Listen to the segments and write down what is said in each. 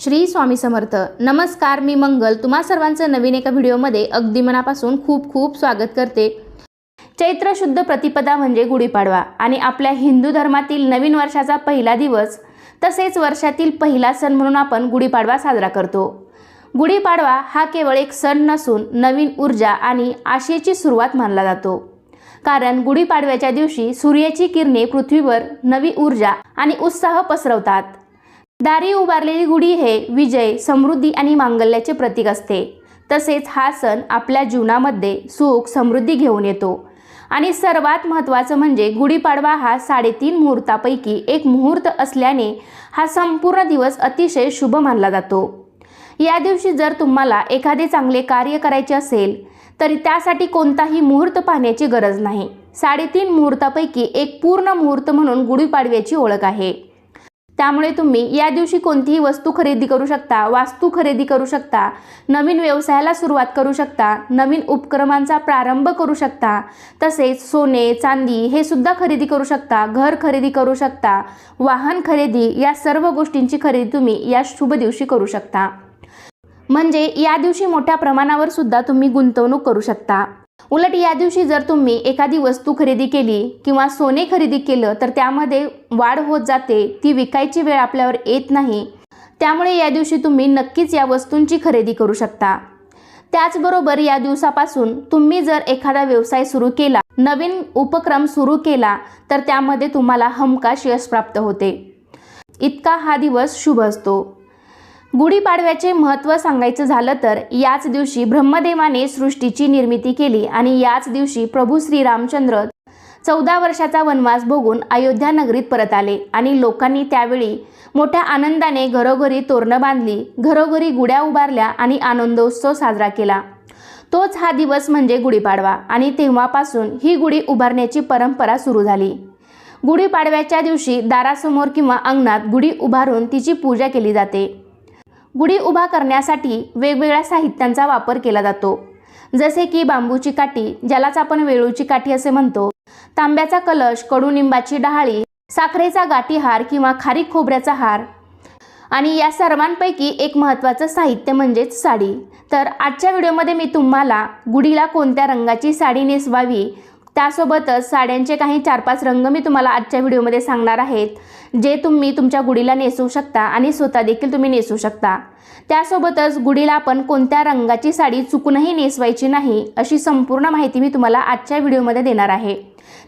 श्री स्वामी समर्थ. नमस्कार मी मंगल. तुम्हा सर्वांचं नवीन एका व्हिडिओमध्ये अगदी मनापासून खूप खूप स्वागत करते. चैत्र शुद्ध प्रतिपदा म्हणजे गुढीपाडवा आणि आपल्या हिंदू धर्मातील नवीन वर्षाचा पहिला दिवस तसेच वर्षातील पहिला सण म्हणून आपण गुढीपाडवा साजरा करतो. गुढीपाडवा हा केवळ एक सण नसून नवीन ऊर्जा आणि आशेची सुरुवात मानला जातो. कारण गुढीपाडव्याच्या दिवशी सूर्याची किरणे पृथ्वीवर नवी ऊर्जा आणि उत्साह पसरवतात. दारी उभारलेली गुढी हे विजय समृद्धी आणि मांगल्याचे प्रतीक असते. तसेच हा सण आपल्या जीवनामध्ये सुख समृद्धी घेऊन येतो. आणि सर्वात महत्त्वाचं म्हणजे गुढीपाडवा हा साडेतीन मुहूर्तापैकी एक मुहूर्त असल्याने हा संपूर्ण दिवस अतिशय शुभ मानला जातो. या दिवशी जर तुम्हाला एखादे चांगले कार्य करायचे असेल तरी त्यासाठी कोणताही मुहूर्त पाहण्याची गरज नाही. साडेतीन मुहूर्तापैकी एक पूर्ण मुहूर्त म्हणून गुढीपाडव्याची ओळख आहे. त्यामुळे तुम्ही या दिवशी कोणतीही वस्तू खरेदी करू शकता वास्तू खरेदी करू शकता नवीन व्यवसायाला सुरुवात करू शकता नवीन उपक्रमांचा प्रारंभ करू शकता तसेच सोने चांदी हे सुद्धा खरेदी करू शकता घर खरेदी करू शकता वाहन खरेदी या सर्व गोष्टींची खरेदी तुम्ही या शुभ दिवशी करू शकता. म्हणजे या दिवशी मोठ्या प्रमाणावर सुद्धा तुम्ही गुंतवणूक करू शकता. उलट या दिवशी जर तुम्ही एखादी वस्तू खरेदी केली किंवा सोने खरेदी केलं तर त्यामध्ये वाढ होत जाते. ती विकायची वेळ आपल्यावर येत नाही. त्यामुळे या दिवशी तुम्ही नक्कीच या वस्तूंची खरेदी करू शकता. त्याचबरोबर या दिवसापासून तुम्ही जर एखादा व्यवसाय सुरू केला नवीन उपक्रम सुरू केला तर त्यामध्ये तुम्हाला हमखास यश प्राप्त होते. इतका हा दिवस शुभ असतो. गुढीपाडव्याचे महत्त्व सांगायचं झालं तर याच दिवशी ब्रह्मदेवाने सृष्टीची निर्मिती केली आणि याच दिवशी प्रभू श्रीरामचंद्र चौदा वर्षाचा वनवास भोगून अयोध्या नगरीत परत आले आणि लोकांनी त्यावेळी मोठ्या आनंदाने घरोघरी तोरणं बांधली घरोघरी गुड्या उभारल्या आणि आनंदोत्सव साजरा केला. तोच हा दिवस म्हणजे गुढीपाडवा आणि तेव्हापासून ही गुढी उभारण्याची परंपरा सुरू झाली. गुढीपाडव्याच्या दिवशी दारासमोर किंवा अंगणात गुढी उभारून तिची पूजा केली जाते. गुढी उभा करण्यासाठी वेगवेगळ्या साहित्यांचा वापर केला जातो. जसे की बांबूची काठी ज्यालाच आपण वेळूची काठी असे म्हणतो. तांब्याचा कलश कडुनिंबाची डहाळी साखरेचा गाठीहार किंवा खारीक खोबऱ्याचा हार. आणि या सर्वांपैकी एक महत्त्वाचं साहित्य म्हणजेच साडी. तर आजच्या व्हिडिओमध्ये मी तुम्हाला गुढीला कोणत्या रंगाची साडी नेसवावी त्यासोबतच साड्यांचे काही चार पाच रंग मी तुम्हाला आजच्या व्हिडिओमध्ये सांगणार आहेत जे तुम्ही तुमच्या गुढीला नेसवू शकता आणि स्वतः देखील तुम्ही नेसू शकता. त्यासोबतच गुढीला आपण कोणत्या रंगाची साडी चुकूनही नेसवायची नाही अशी संपूर्ण माहिती मी तुम्हाला आजच्या व्हिडिओमध्ये देणार आहे.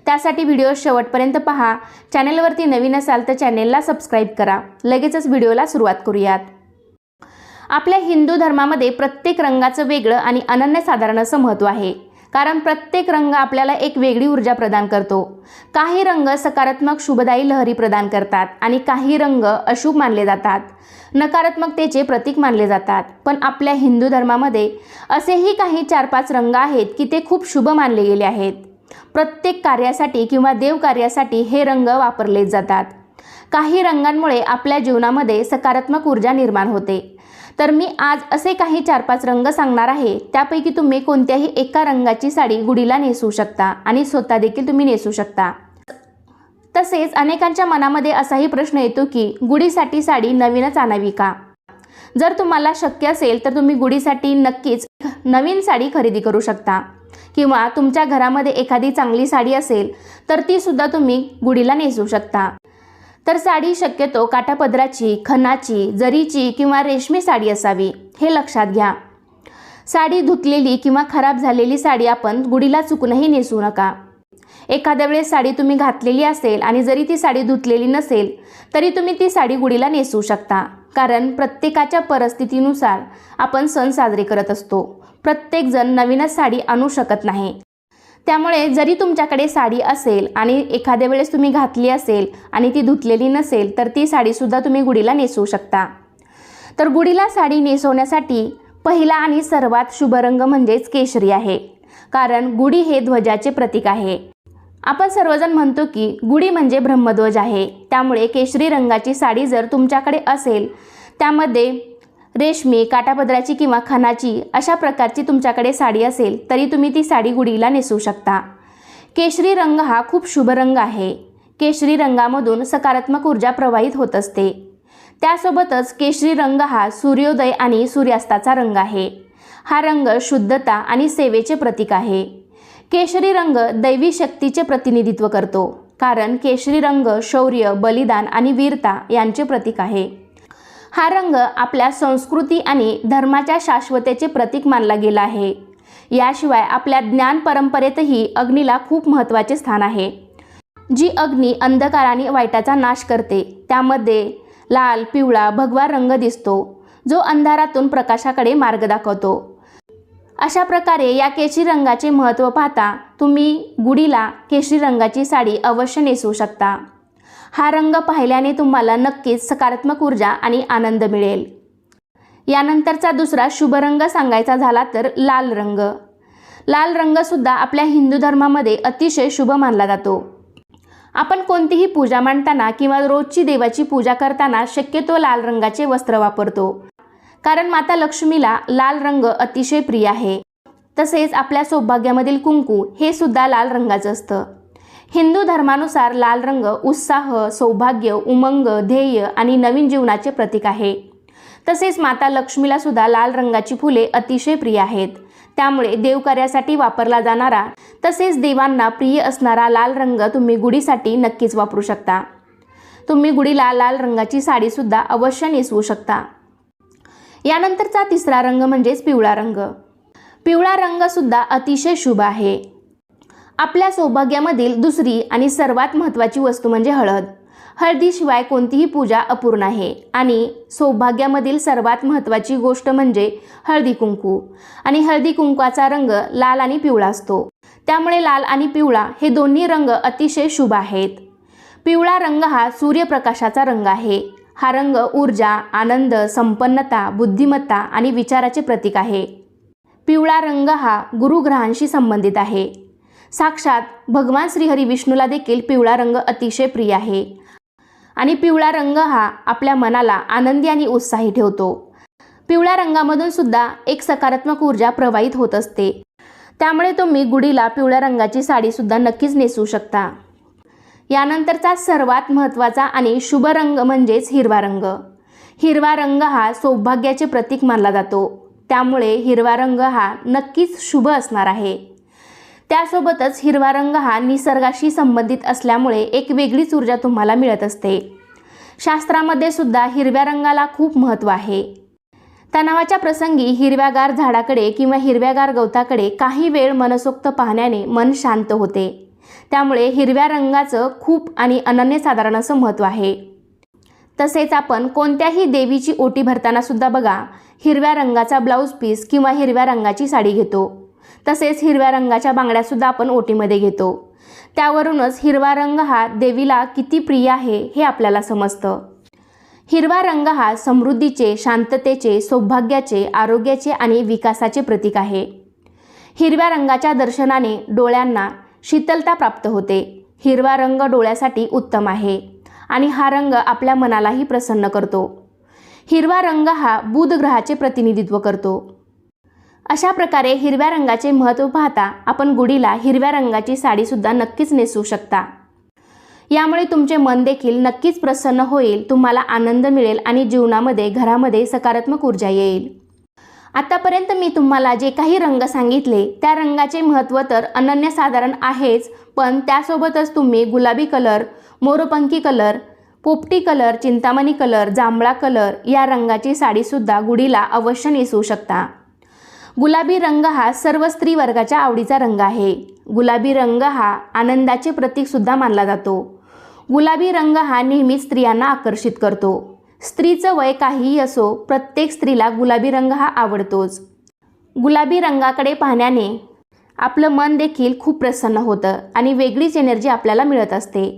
त्यासाठी व्हिडिओ शेवटपर्यंत पहा. चॅनेलवरती नवीन असाल तर चॅनेलला सबस्क्राईब करा. लगेचच व्हिडिओला सुरुवात करूयात. आपल्या हिंदू धर्मामध्ये प्रत्येक रंगाचं वेगळं आणि अनन्यसाधारण असं महत्त्व आहे. कारण प्रत्येक रंग आपल्याला एक वेगळी ऊर्जा प्रदान करतो. काही रंग सकारात्मक शुभदायी लहरी प्रदान करतात आणि काही रंग अशुभ मानले जातात. नकारात्मकतेचे प्रतीक मानले जातात. पण आपल्या हिंदू धर्मामध्ये असेही काही चार पाच रंग आहेत की ते खूप शुभ मानले गेले आहेत. प्रत्येक कार्यासाठी किंवा देवकार्यासाठी हे रंग वापरले जातात. काही रंगांमुळे आपल्या जीवनामध्ये सकारात्मक ऊर्जा निर्माण होते. तर मी आज असे काही चार पाच रंग सांगणार आहे. त्यापैकी तुम्ही कोणत्याही एका रंगाची साडी गुढीला नेसू शकता आणि स्वतः देखील तुम्ही नेसू शकता. तसेच अनेकांच्या मनामध्ये असाही प्रश्न येतो की गुढीसाठी साडी नवीनच आणावी का? जर तुम्हाला शक्य असेल तर तुम्ही गुढीसाठी नक्कीच नवीन साडी खरेदी करू शकता. किंवा तुमच्या घरामध्ये एखादी चांगली साडी असेल तर ती सुद्धा तुम्ही गुढीला नेसू शकता. तर साडी शक्यतो काठापदराची खणाची जरीची किंवा रेशमी साडी असावी हे लक्षात घ्या. साडी धुतलेली किंवा खराब झालेली साडी आपण गुढीला चुकूनही नेसू नका. एखाद्या वेळेस साडी तुम्ही घातलेली असेल आणि जरी ती साडी धुतलेली नसेल तरी तुम्ही ती साडी गुढीला नेसू शकता. कारण प्रत्येकाच्या परिस्थितीनुसार आपण सण साजरे करत असतो. प्रत्येकजण नवीनच साडी आणू शकत नाही. त्यामुळे जरी तुमच्याकडे साडी असेल आणि एखाद्या वेळेस तुम्ही घातली असेल आणि ती धुतलेली नसेल तर ती साडीसुद्धा तुम्ही गुढीला नेसवू शकता. तर गुढीला साडी नेसवण्यासाठी पहिला आणि सर्वात शुभ रंग म्हणजेच केशरी आहे. कारण गुढी हे ध्वजाचे प्रतीक आहे. आपण सर्वजण म्हणतो की गुढी म्हणजे ब्रह्मध्वज आहे. त्यामुळे केशरी रंगाची साडी जर तुमच्याकडे असेल त्यामध्ये रेशमी काटापदराची किंवा खणाची अशा प्रकारची तुमच्याकडे साडी असेल तरी तुम्ही ती साडी गुढीला नेसू शकता. केशरी रंग हा खूप शुभ रंग आहे. केशरी रंगामधून सकारात्मक ऊर्जा प्रवाहित होत असते. त्यासोबतच केशरी रंग हा सूर्योदय आणि सूर्यास्ताचा रंग आहे. हा रंग शुद्धता आणि सेवेचे प्रतीक आहे. केशरी रंग दैवी शक्तीचे प्रतिनिधित्व करतो कारण केशरी रंग शौर्य बलिदान आणि वीरता यांचे प्रतीक आहे. हा रंग आपल्या संस्कृती आणि धर्माच्या शाश्वतेचे प्रतीक मानला गेला आहे. याशिवाय आपल्या ज्ञान परंपरेतही अग्नीला खूप महत्त्वाचे स्थान आहे. जी अग्नी अंधकार आणि वाईटाचा नाश करते त्यामध्ये लाल पिवळा भगवा रंग दिसतो जो अंधारातून प्रकाशाकडे मार्ग दाखवतो. अशा प्रकारे या केशरी रंगाचे महत्त्व पाहता तुम्ही गुढीला केशरी रंगाची साडी अवश्य नेसवू शकता. हा रंग पाहिल्याने तुम्हाला नक्कीच सकारात्मक ऊर्जा आणि आनंद मिळेल. यानंतरचा दुसरा शुभ रंग सांगायचा झाला तर लाल रंग. लाल रंगसुद्धा आपल्या हिंदू धर्मामध्ये अतिशय शुभ मानला जातो. आपण कोणतीही पूजा मांडताना किंवा रोजची देवाची पूजा करताना शक्यतो लाल रंगाचे वस्त्र वापरतो. कारण माता लक्ष्मीला लाल रंग अतिशय प्रिय आहे. तसेच आपल्या सौभाग्यामधील कुंकू हे सुद्धा लाल रंगाचं असतं. हिंदू धर्मानुसार लाल रंग उत्साह सौभाग्य उमंग ध्येय आणि नवीन जीवनाचे प्रतीक आहे. तसेच माता लक्ष्मीला सुद्धा लाल रंगाची फुले अतिशय प्रिय आहेत. त्यामुळे देवकार्यासाठी वापरला जाणारा तसेच देवांना प्रिय असणारा लाल रंग तुम्ही गुढीसाठी नक्कीच वापरू शकता. तुम्ही गुढीला लाल रंगाची साडीसुद्धा अवश्य नेसवू शकता. यानंतरचा तिसरा रंग म्हणजेच पिवळा रंग. पिवळा रंगसुद्धा अतिशय शुभ आहे. आपल्या सौभाग्यामधील दुसरी आणि सर्वात महत्त्वाची वस्तू म्हणजे हळद. हळदीशिवाय कोणतीही पूजा अपूर्ण आहे. आणि सौभाग्यामधील सर्वात महत्त्वाची गोष्ट म्हणजे हळदी कुंकू. आणि हळदी कुंकवाचा रंग लाल आणि पिवळा असतो. त्यामुळे लाल आणि पिवळा हे दोन्ही रंग अतिशय शुभ आहेत. पिवळा रंग हा सूर्यप्रकाशाचा रंग आहे. हा रंग ऊर्जा आनंद संपन्नता बुद्धिमत्ता आणि विचाराचे प्रतीक आहे. पिवळा रंग हा गुरुग्रहांशी संबंधित आहे. साक्षात भगवान श्रीहरी विष्णूला देखील पिवळा रंग अतिशय प्रिय आहे. आणि पिवळा रंग हा आपल्या मनाला आनंदी आणि उत्साही ठेवतो. पिवळ्या रंगामधून सुद्धा एक सकारात्मक ऊर्जा प्रवाहित होत असते. त्यामुळे तुम्ही गुढीला पिवळ्या रंगाची साडीसुद्धा नक्कीच नेसू शकता. यानंतरचा सर्वात महत्त्वाचा आणि शुभ रंग म्हणजेच हिरवा रंग. हिरवा रंग हा सौभाग्याचे प्रतीक मानला जातो. त्यामुळे हिरवा रंग हा नक्कीच शुभ असणार आहे. त्यासोबतच हिरवा रंग हा निसर्गाशी संबंधित असल्यामुळे एक वेगळीच ऊर्जा तुम्हाला मिळत असते. शास्त्रामध्ये सुद्धा हिरव्या रंगाला खूप महत्त्व आहे. तणावाच्या प्रसंगी हिरव्यागार झाडाकडे किंवा हिरव्यागार गवताकडे काही वेळ मनसोक्त पाहण्याने मन शांत होते. त्यामुळे हिरव्या रंगाचं खूप आणि अनन्यसाधारण असं महत्त्व आहे. तसेच आपण कोणत्याही देवीची ओटी भरताना सुद्धा बघा. हिरव्या रंगाचा ब्लाऊज पीस किंवा हिरव्या रंगाची साडी घेतो. तसेच हिरव्या रंगाच्या बांगड्यासुद्धा आपण ओटीमध्ये घेतो. त्यावरूनच हिरवा रंग हा देवीला किती प्रिय आहे हे आपल्याला समजतं. हिरवा रंग हा समृद्धीचे शांततेचे सौभाग्याचे आरोग्याचे आणि विकासाचे प्रतीक आहे. हिरव्या रंगाच्या दर्शनाने डोळ्यांना शीतलता प्राप्त होते. हिरवा रंग डोळ्यासाठी उत्तम आहे आणि हा रंग आपल्या मनालाही प्रसन्न करतो. हिरवा रंग हा बुध ग्रहाचे प्रतिनिधित्व करतो. अशा प्रकारे हिरव्या रंगाचे महत्त्व पाहता आपण गुढीला हिरव्या रंगाची साडीसुद्धा नक्कीच नेसू शकता. यामुळे तुमचे मन देखील नक्कीच प्रसन्न होईल तुम्हाला आनंद मिळेल आणि जीवनामध्ये घरामध्ये सकारात्मक ऊर्जा येईल. आतापर्यंत मी तुम्हाला जे काही रंग सांगितले त्या रंगाचे महत्त्व तर अनन्यसाधारण आहेच पण त्यासोबतच तुम्ही गुलाबी कलर मोरपंखी कलर पोपटी कलर चिंतामणी कलर जांभळा कलर या रंगाची साडीसुद्धा गुढीला अवश्य नेसवू शकता. गुलाबी रंग हा सर्व स्त्री वर्गाच्या आवडीचा रंग आहे. गुलाबी रंग हा आनंदाचे प्रतीकसुद्धा मानला जातो. गुलाबी रंग हा नेहमीच स्त्रियांना आकर्षित करतो. स्त्रीचं वय काहीही असो प्रत्येक स्त्रीला गुलाबी रंग हा आवडतोच. गुलाबी रंगाकडे पाहण्याने आपलं मन देखील खूप प्रसन्न होतं आणि वेगळीच एनर्जी आपल्याला मिळत असते.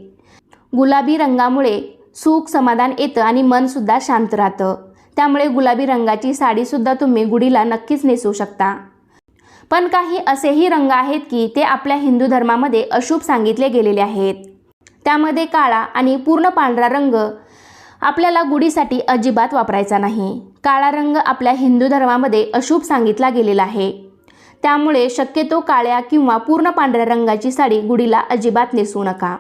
गुलाबी रंगामुळे सुख समाधान येतं आणि मनसुद्धा शांत राहतं. त्यामुळे गुलाबी रंगाची साडीसुद्धा तुम्ही गुढीला नक्कीच नेसू शकता. पण काही असेही रंग आहेत की ते आपल्या हिंदू धर्मामध्ये अशुभ सांगितले गेलेले आहेत. त्यामध्ये काळा आणि पूर्ण पांढरा रंग आपल्याला गुढीसाठी अजिबात वापरायचा नाही. काळा रंग आपल्या हिंदू धर्मामध्ये अशुभ सांगितला गेलेला आहे. त्यामुळे शक्यतो काळ्या किंवा पूर्ण पांढऱ्या रंगाची साडी गुढीला अजिबात नेसू नका.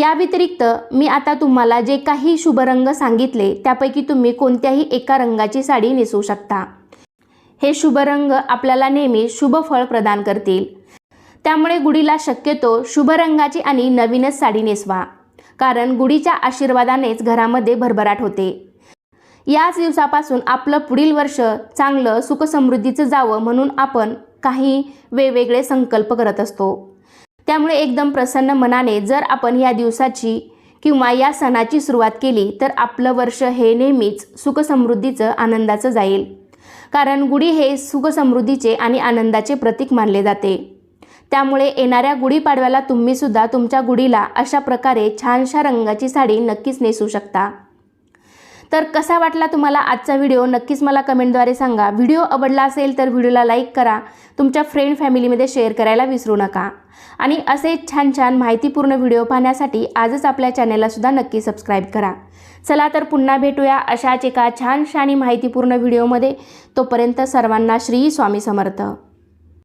या व्यतिरिक्त मी आता तुम्हाला जे काही शुभ रंग सांगितले त्यापैकी तुम्ही कोणत्याही एका रंगाची साडी नेसू शकता. हे शुभ रंग आपल्याला नेहमी शुभ फळ प्रदान करतील. त्यामुळे गुढीला शक्यतो शुभ रंगाची आणि नवीनच साडी नेसवा. कारण गुढीच्या आशीर्वादानेच घरामध्ये भरभराट होते. याच दिवसापासून आपलं पुढील वर्ष चांगलं सुखसमृद्धीचं जावं म्हणून आपण काही वेगवेगळे संकल्प करत असतो. त्यामुळे एकदम प्रसन्न मनाने जर आपण या दिवसाची किंवा या सणाची सुरुवात केली तर आपलं वर्ष हे नेहमीच सुखसमृद्धीचं आनंदाचं जाईल. कारण गुढी हे सुखसमृद्धीचे आणि आनंदाचे प्रतीक मानले जाते. त्यामुळे येणाऱ्या गुढीपाडव्याला तुम्हीसुद्धा तुमच्या गुढीला अशा प्रकारे छानशा रंगाची साडी नक्कीच नेसू शकता. तर कसा वाटला तुम्हाला आजचा व्हिडिओ? नक्कीच मला कमेंटद्वारे सांगा. व्हिडिओ आवडला असेल तर व्हिडिओला लाईक करा. तुमच्या फ्रेंड फॅमिलीमध्ये शेअर करायला विसरू नका. आणि असे छान छान माहितीपूर्ण व्हिडिओ पाहण्यासाठी आजच आपल्या चॅनेललासुद्धा नक्की सबस्क्राईब करा. चला तर पुन्हा भेटूया अशाच एका छानशा आणि माहितीपूर्ण व्हिडिओमध्ये. तोपर्यंत सर्वांना श्री स्वामी समर्थ.